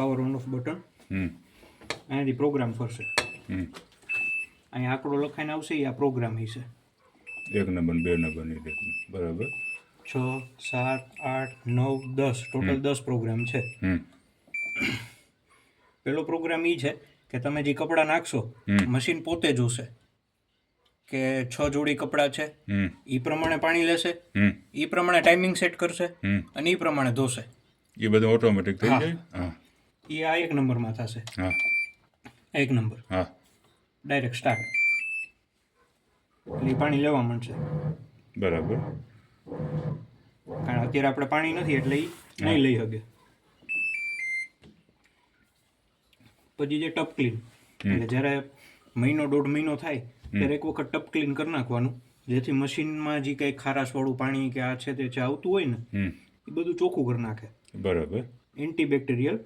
Power on off button અહીંયાથી program ફરશે. અહીંયા આંકડો લખાઈને આવશે એ આ પ્રોગ્રામ હશે એક નંબર બે નંબર બરાબર? છ સાત આઠ નવ દસ. ટોટલ દસ પ્રોગ્રામ છે. પેલો પ્રોગ્રામ એ છે કે તમે જે કપડાં નાખશો. મશીન પોતે જોશે કે છ જોડી કપડાં છે. હમ. એ પ્રમાણે પાણી લેશે. હમ. એ પ્રમાણે ટાઈમિંગ સેટ કરશે. અને એ પ્રમાણે ધોશે. એ બધું ઓટોમેટિક થઈ જાય? એ આ એક નંબરમાં થશે. હા. એક નંબર. હા. ડાયરેક્ટ સ્ટાર્ટ એટલે પાણી લેવા માંડશે. બરાબર. કારણ અત્યારે આપણે પાણી નથી એટલે એ નહીં લઈ શકે. પછી જે ટપ ક્લીન એટલે જ્યારે મહિનો દોઢ મહિનો થાય ત્યારે એક વખત ટપ ક્લીન કરી નાખવાનું. જેથી મશીનમાં જે કંઈ ખારાશવાળું પાણી કે આ છે તે જે આવતું હોય ને એ બધું ચોખ્ખું કરી નાખે. બરાબર. એન્ટીબેક્ટેરિયલ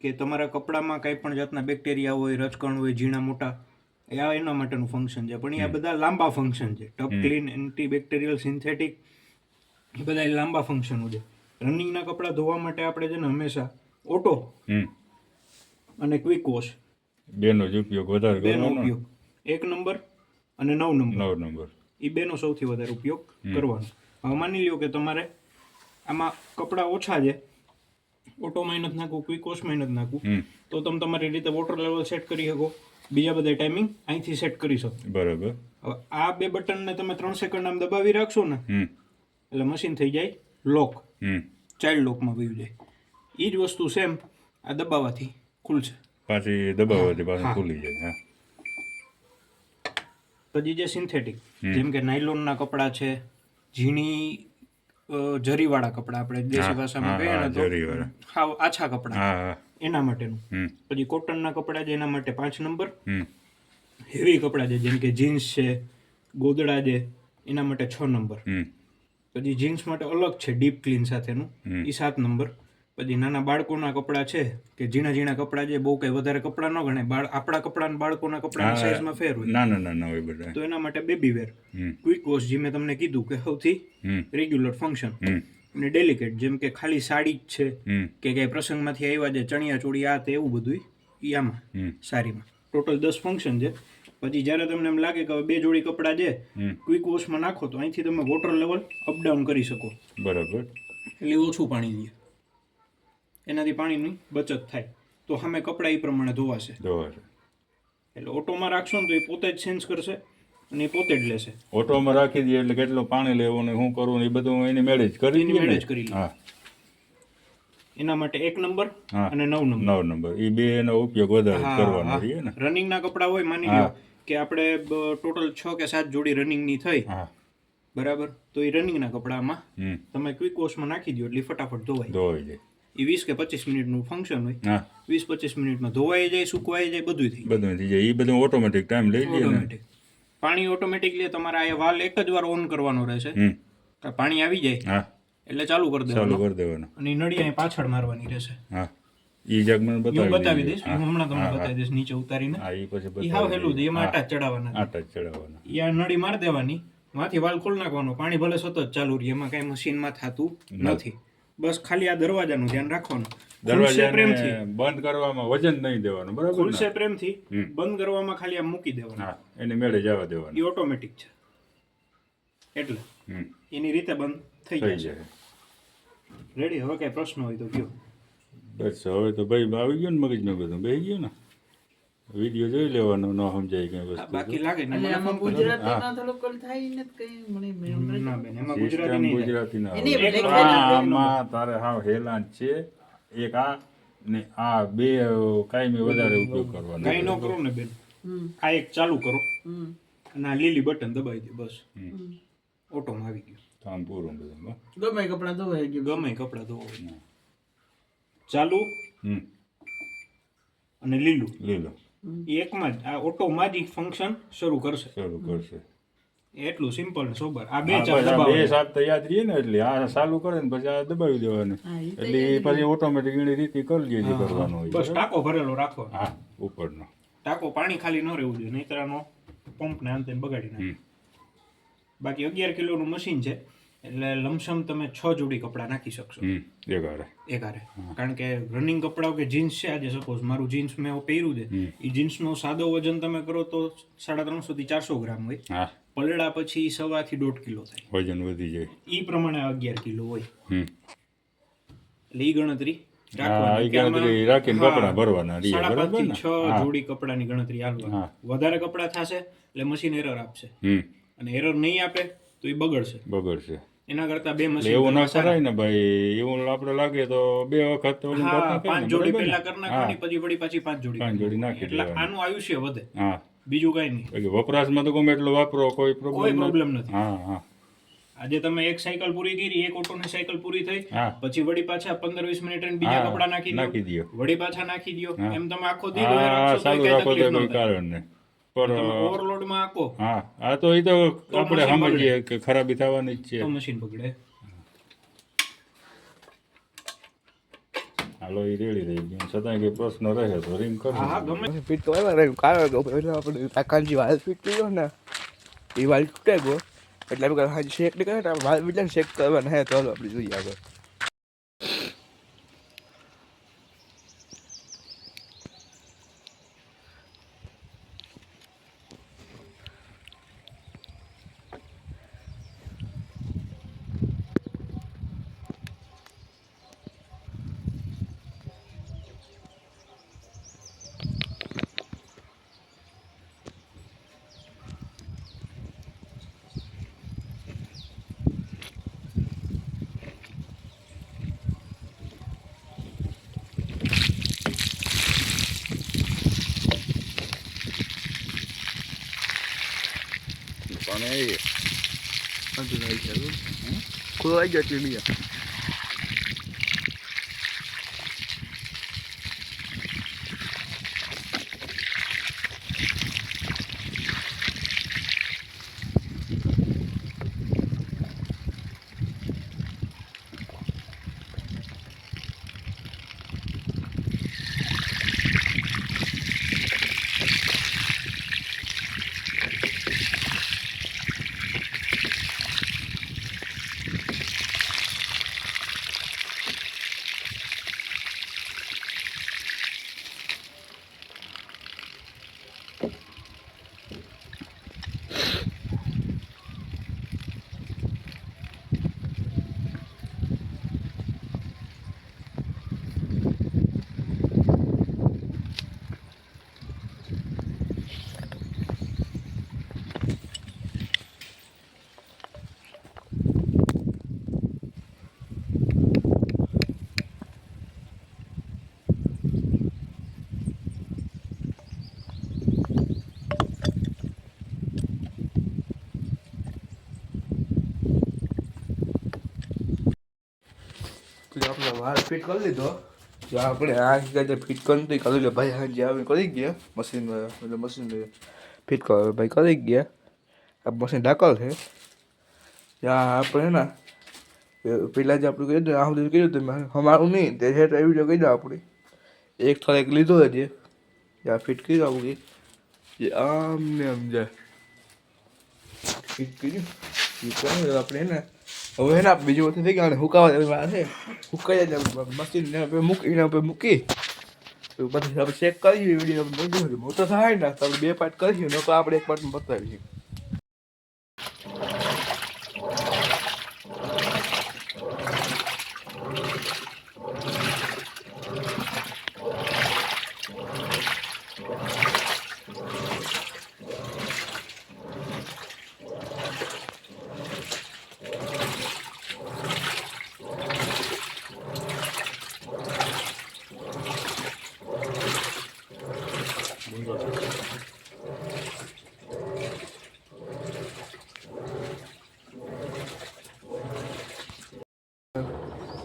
કે તમારા કપડામાં કંઈ પણ જાતના બેક્ટેરિયા હોય રજકણ હોય ઝીણા મોટા એ આ એના માટેનું ફંક્શન છે. પણ એ બધા લાંબા ફંક્શન છે. ટપ ક્લીન એન્ટીબેક્ટેરિયલ સિન્થેટિક એ બધા લાંબા ફંક્શનો છે. રનિંગના કપડાં ધોવા માટે આપણે છે ને હંમેશા ઓટો અને ક્વિક વોશ બેનો જ ઉપયોગ વધારે બેનો ઉપયોગ. એક નંબર અને નવ નંબર. નવ નંબર. એ બેનો સૌથી વધારે ઉપયોગ કરવાનો. હવે માની લ્યો કે તમારે આમાં કપડાં ઓછા છે ઓટોમાં નથી નાખવું ક્વિક વોશમાં નથી નાખવું. તો તમે તમારી રીતે વોટર લેવલ સેટ કરી શકો. બીજા બધા ટાઈમિંગ અહીંથી સેટ કરી શકો. બરાબર. હવે આ બે બટનને તમે ત્રણ સેકન્ડ આમ દબાવી રાખશો ને એટલે મશીન થઈ જાય લોક ચાઇલ્ડ લોકમાં વયું જાય. એ જ વસ્તુ સેમ આ દબાવવાથી ખુલશે. પાછી દબાવવાથી પાછી. ખુલી જાય પછી જે સિન્થેટિક જેમ કે નાયલોનના કપડાં છે ઝીણી જરીવાળા કપડાં આપણે દેશી ભાષામાં કહીએ ને તો હાવ આછા કપડાં. એના માટેનું. પછી કોટનના કપડાં છે એના માટે પાંચ નંબર. હેવી કપડાં છે જેમ કે જીન્સ છે ગોદડા છે એના માટે છ નંબર. પછી જીન્સ માટે અલગ છે ડીપ ક્લીન સાથેનું. એ સાત નંબર. પછી નાના બાળકોના કપડાં છે કે ઝીણા ઝીણા કપડાં છે બહુ કઈ વધારે કપડાં ન ગણે બાળ આપણા કપડાં બાળકોના કપડાની સાઈઝમાં ફેર હોય. ના ના ના ના હોય બધા. તો એના માટે બેબી વેર ક્વિક વોશ જે મેં તમને કીધું કે સૌથી રેગ્યુલર ફંક્શન અને ડેલિકેટ જેમ કે ખાલી સાડી જ છે કે કઈ પ્રસંગમાંથી આવ્યા છે ચણિયા ચોળી આ તે એવું બધું ઈ આમાં સારીમાં. ટોટલ દસ ફંક્શન છે. પછી જ્યારે તમને એમ લાગે કે બે જોડી કપડાં છે ક્વિક વોશમાં નાખો તો અહીંથી તમે વોટર લેવલ અપડાઉન કરી શકો. બરાબર. એટલે ઓછું પાણી લે એનાથી પાણીની બચત થાય. તો સામે કપડાં એ પ્રમાણે ધોવાશે. દોર એટલે ઓટોમાં રાખશો ને તો એ પોતે જ સેન્સ કરશે અને એ પોતે જ લેશે. ઓટોમાં રાખી દઈએ એટલે કેટલું પાણી લેવું ને શું કરવું ને એ બધું એની મેળે જ કરી મેરેજ મેળે જ કરી હા. એના માટે એક નંબર અને નવ નંબર. નવ નંબર. એ બે એનો ઉપયોગ વધારે કરવાનો રનિંગ ને. રનિંગના કપડાં હોય માની લો કે આપણે ટોટલ છ કે સાત જોડી રનિંગની થઈ હા. બરાબર? તો એ રનિંગના કપડામાં તમે ક્વિક વોશમાં નાખી દો એટલે ફટાફટ ધોવાય. ધોવાઈ જાય. એ વીસ કે પચીસ મિનિટનું ફંક્શન હોય. વીસ પચીસ મિનિટમાં ધોવાઈ જાય સુકવાઈ જાય બધું થઈ બધું થઈ જાય. એ બધું ઓટોમેટિક ટાઈમ લઈ ઓટોમેટિક પાણી ઓટોમેટિકલી તમારે આ વાલ એક જ વાર ઓન કરવાનો રહેશે. પાણી આવી જાય. હા. એટલે ચાલુ કરી ચાલુ કરી દેવાનું. અને નળી અહીં પાછળ મારવાની રહેશે. હા. ઈ જગ બતાવી બતાવી દઈશ. હું હમણાં તમને બતાવી દઈશ નીચે ઉતારીને. હા ઈ પછી બતાવી હા હેલું છે. એમાં આટા ચડાવવાના. આટા ચડાવવાના. ઈ આ નળી માર દેવાની. માંથી વાલ ખોલ નાખવાનો. પાણી ભલે સતત ચાલુ રહે એમાં કઈ મશીનમાં થતું નથી. બસ ખાલી આ દરવાજાનું ધ્યાન રાખવાનું. દરવાજાને બંધ કરવામાં વજન નહીં દેવાનું બરાબર? ખુલશે પ્રેમથી બંધ કરવામાં ખાલી આમ મૂકી દેવાનું. હા એને મેળે જવા દેવાનું. એ ઓટોમેટિક છે. એટલે એની રીતે બંધ થઈ જાય રેડી હવે કઈ પ્રશ્ન હોય તો કયો. બસ હવે તો ભાઈ આવી ગયો ને મગજમાં બધું બે ગયું ને? વીડિયો જોઈ લેવાનો ન સમજાય કઈ હા, વસ્તુ બાકી લાગે ને મને. ગુજરાતીમાં થોડુંક ઓલું થાય ને કઈ મને મેં ના બેન એમાં ગુજરાતી નહીં ગુજરાતી ના એની colour આમાં તારે હાવ હેલાન છે. એક આ ને આ બે કાયમી વધારે ઉપયોગ કરવાનો કઈ ન કરો ને બેન. આ એક ચાલુ કરો. અને આ લીલી બટન દબાવી દે બસ. હમ. ઓટોમાં આવી ગયું. કામ પૂરું બધું હો. ગમે કપડા ધોવાઈ ગયું. ગમે કપડા ધોવાઈ ચાલુ અને લીલું. લીલો. એ એકમાં જ આ ઓટોમાં જ ફંક્શન શરૂ કરશે. શરૂ કરશે. એટલું સિમ્પલ ને સોબર આ બે ચાર બે સાત તો યાદ રહીએ ને એટલે આ ચાલુ કરે ને પછી આ દબાવી દેવાનું. એટલે પછી ઓટોમેટિક એની રીતે કરી લે કરવાનો કરવાનું હોય. બસ ટાંકો ભરેલો રાખો હા ઉપરનો. ટાંકો પાણી ખાલી ન રહેવું જોઈએ નહીતર આનો પંપ ને અંતે બગાડી નાખે. બાકી અગિયાર કિલોનું મશીન છે. એટલે લમસમ તમે છ જોડી કપડાં નાખી શકશો. એકારે. એક હારે એક હારે કારણ કે રનિંગ કપડાઓ કે જીન્સ છે આજે સપોઝ મારું જીન્સ મેં પહેર્યું છે એ જીન્સનો સાદો વજન તમે કરો તો સાડા ત્રણસો થી ચારસો ગ્રામ હોય. પલડા પછી સવા થી દોઢ કિલો થાય. વજન વધી જાય. એ પ્રમાણે અગિયાર કિલો હોય. એટલે ઈ ગણતરી એ ગણતરી રાખીને ભરવાના છ જોડી કપડાની ગણતરી હાલવા. વધારે કપડા થશે એટલે મશીન એરર આપશે. અને એરર નહીં આપે તો એ બગડશે. બગડશે. એના કરતા બે મશીન એવું ના કરાય ને ભાઈ એવું આપણે લાગે તો બે વખત પાંચ જોડી પહેલા કરી નાખવાની પછી વળી પાછી પાંચ જોડી પાંચ જોડી નાખી એટલે આનું આયુષ્ય વધે. હા. બીજું કઈ નહીં. વપરાશમાં તો ગમે એટલો વાપરો કોઈ પ્રોબ્લેમ પ્રોબ્લેમ નથી. હા હા. આજે તમે એક સાયકલ પૂરી કરી એક ઓટોની સાયકલ પૂરી થઈ પછી વળી પાછા પંદર વીસ મિનિટ બીજા કપડા નાખી નાખી દો. દ્યો. વળી પાછા નાખી દો એમ તમે આખો દિવસ ચાલુ રાખો કોઈ તકલીફ ન થાય. કારણ નહીં. ઓવરલોડમાં આખો? હા આ તો એ તો આપણે સમજીએ કે ખરાબી થવાની જ છે. તો મશીન બગડે. હાલો એ રેડી રહી ગયું. છતાં કે પ્રશ્ન રહે તો રિંગ હા હા ગમે. ફિટ કરવા રહ્યું. કારણ કે પહેલાં આપણે કાકાજી વાલ ફિટ કર્યો ને એ વાલ તૂટાઈ ગયો. એટલે આપણે હાજી શેક નીકળે કરે ને વાલ બીજા શેક કરવાના હે તો આપણે જોઈએ આગળ. પણ એ બધું આવી ગયું ખોવાઈ ગયો છે બીજા તો આપણે વાળ ફિટ કરી લીધો જો આપણે આ જગ્યાએ ફિટ કરી તો કરી લે ભાઈ હાજી આવી કરી ગયા મશીન એટલે મશીન ફિટ કરો ભાઈ કરી ગયા આ મશીન ઢાકલ છે ત્યાં આપણે ને પેલા જે આપણે કહ્યું આ બધું કીધું તમે અમારું નહીં તે છે એવી રીતે કહી દો આપણે એક થોડો એક લીધો છે ત્યાં ફિટ કર્યું આપણે જે આમ ને આમ જાય ફિટ કર્યું ફિટ કર્યું આપણે ને હવે એના ને બીજું બધું થઈ ગયા હુકાવા દેવાની વાત છે હુકાઈ જાય મશીન ને આપણે મૂકી એના ઉપર મૂકી પછી આપણે ચેક કરીએ વીડિયો મોટો થાય ને તો આપણે બે પાર્ટ કરીએ તો આપણે એક પાર્ટમાં બતાવીએ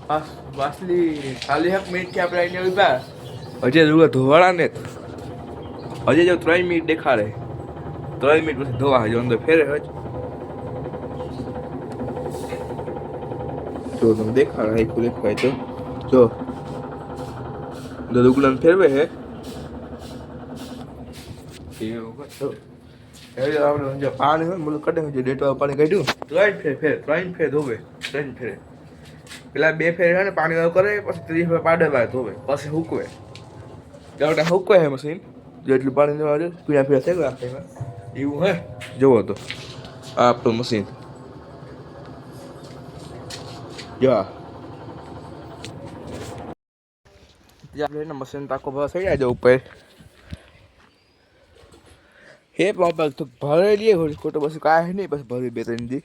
વાસલી ખાલી એક મિનિટથી આપણે અહીંયા ઊભા હજી રૂગા ધોવાળા ને જ. જો ત્રણ મિનિટ દેખાડે. ત્રણ મિનિટ પછી ધોવા હજુ અંદર ફેરે હજ. જો તમે દેખાડે આખું દેખાય તો. જો. દુગલાને ફેરવે હે. પાણી હોય બધું કઢે ડેટવા પાણી કાઢ્યું. ત્રણ ફેર ફેર ત્રણ ફેર ધોવે. ત્રણ ફેરે. પેલા બે ફેર છે ને, પાણી વાળું કરે, પછી ત્રીસ ફેર પાડે વાળે ધોવે, પછી હૂકવે. આપણે હૂકવે છે મશીન જેટલું પાણી દેવા દે પીણા પીણા થઈ ગયા એવું હે? જુઓ તો, આ આપણું મશીન જા. આપણે મશીન તાકો ભાવ થઈ જાય ઉપર. હે બાપા તો ભરે લઈએ ખોટું પછી કાંઈ નહીં, પછી ભરી બે ત્રણ દી.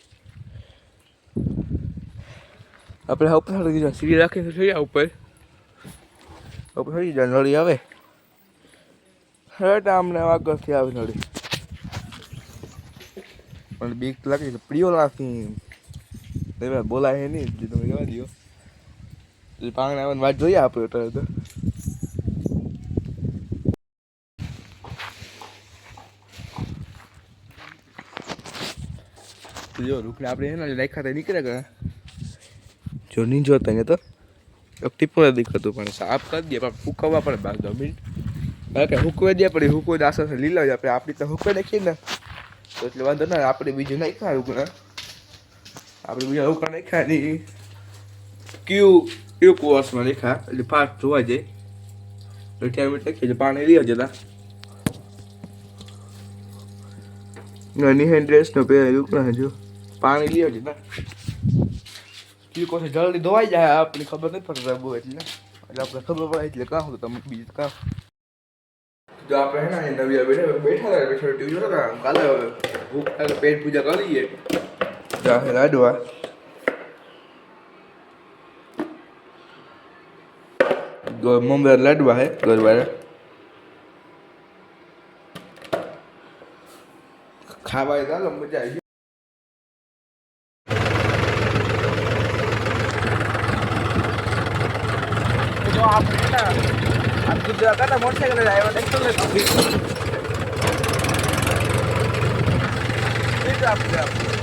આપણે ઉપર ચડી ગયા સીડી રાખીને થઈ ઉપર. ઉપર થઈ જાય નળી આવે. હટ આમને આગળથી આવે નળી. પણ બીક લાગે છે પ્રિયો લાગતી તમે બોલાય નહીં જે તમે જવા દો એટલે પાણી આવવાની વાત જોઈએ આપણે અત્યારે તો. જો રૂખને આપણે એના ને રાખ્યા હતા ગયા જો નહીં જોતા અહીંયા તો ટીપું દેખાતું પણ સાફ કરી દે, પણ ફૂકવવા પડે બાર જમીન કારણ કે હુકવે દે પડે હુકવે આસા લીલા હોય આપણે. આપણી તો હુકવે નાખીએ ને. તો એટલે વાંધો ના. આપણે બીજું નાખ્યા હુકણા આપણે બીજા હુકના નાખ્યા નહીં ક્યુ ક્યુ કોર્સમાં નાખ્યા, એટલે ફાસ્ટ જોવા જાય. રિટાયરમેન્ટ મિનિટ નાખીએ પાણી લઈ જતા નિહાન ડ્રેસનો પહેરેલું પણ હજુ પાણી લઈ આવજે ક્યુ કોર્સ જલ્દી ધોવાઈ જાય આપણને ખબર નથી પડતી બહુ એટલે એટલે આપણે ખબર પડે એટલે કાં હતું તમે બીજું કાં જો આપણે હે ને નવી બેઠા બેઠા હતા બેઠા ટીવી જોતા હતા કાલે ભૂખ લાગે પેટ પૂજા કરીએ જા હે લાડવા મમ્મી લાડવા હે ગરવારે ખાવા ચાલો મજા આવી જો આપણે ના આ ગુજરાત હતા મોટરસાઇકલ આવ્યા ટ્રેક્ટર લઈને આપણે